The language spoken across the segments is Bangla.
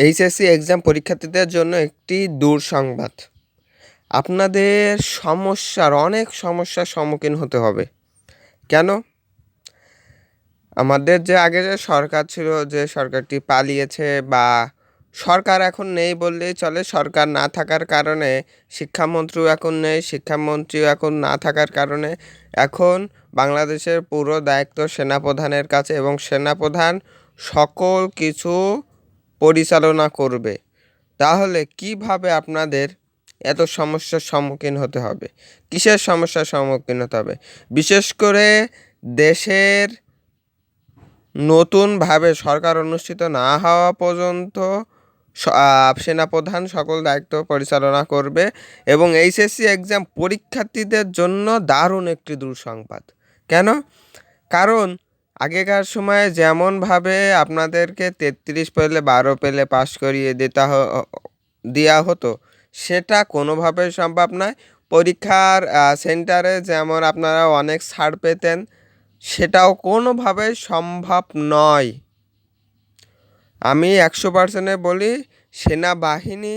এইচএসসি এক্সাম পরীক্ষার্থীদের জন্য একটি দুঃসংবাদ। আপনাদের সমস্যার, অনেক সমস্যার সম্মুখীন হতে হবে। কেন? আমাদের যে আগে যে সরকার ছিল, যে সরকারটি পালিয়েছে বা সরকার এখন নেই বললেই চলে, সরকার না থাকার কারণে, শিক্ষামন্ত্রীও এখন নেই, শিক্ষামন্ত্রীও এখন না থাকার কারণে, এখন বাংলাদেশের পুরো দায়িত্ব সেনাপ্রধানের কাছে এবং সেনাপ্রধান সকল কিছু পরিচালনা করবে। তাহলে কীভাবে আপনাদের এত সমস্যার সম্মুখীন হতে হবে? কিসের সমস্যার সম্মুখীন হতে হবে? বিশেষ করে দেশের নতুনভাবে সরকার অনুষ্ঠিত না হওয়া পর্যন্ত সেনাপ্রধান সকল দায়িত্ব পরিচালনা করবে এবং এইচএসসি এক্সাম পরীক্ষার্থীদের জন্য দারুণ একটি দুঃসংবাদ। কেন? কারণ আগেকার সময়ে যেমনভাবে আপনাদেরকে তেত্রিশ পেলে, বারো পেলে পাশ করিয়ে দিতে দেওয়া হতো, সেটা কোনোভাবেই সম্ভব নয়। পরীক্ষার সেন্টারে যেমন আপনারা অনেক ছাড় পেতেন, সেটাও কোনোভাবে সম্ভব নয়। আমি একশো পার্সেন্টে বলি, সেনাবাহিনী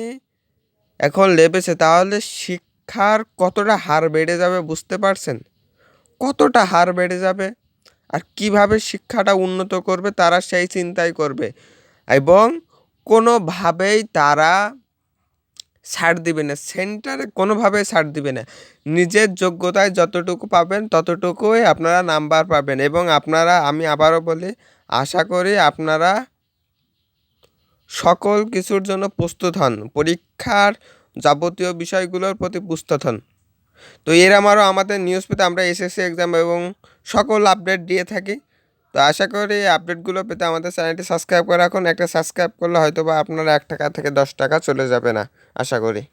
এখন লেবেছে, তাহলে শিক্ষার কতটা হার বেড়ে যাবে বুঝতে পারছেন? কতটা হার বেড়ে যাবে? আর কীভাবে শিক্ষাটা উন্নত করবে তারা সেই চিন্তাই করবে। এবং কোনোভাবেই তারা ছাড় দিবে না, সেন্টারে কোনোভাবেই ছাড় দিবে না। নিজের যোগ্যতায় যতটুকু পাবেন ততটুকুই আপনারা নাম্বার পাবেন এবং আপনারা, আমি আবারও বলি, আশা করি আপনারা সকল কিছুর জন্য প্রস্তুত হন। পরীক্ষার যাবতীয় বিষয়গুলোর প্রতি প্রস্তুত হন। তো এর আমারও আমাদের নিউজ পেতে আমরা এসএসসি এক্সাম এবং সকল আপডেট দিয়ে থাকি। তো আশা করি এই আপডেটগুলো পেতে আমাদের চ্যানেলটি সাবস্ক্রাইব করে রাখুন। একটা সাবস্ক্রাইব করলে হয়তো বা আপনারা এক টাকা থেকে দশ টাকা চলে যাবে না, আশা করি।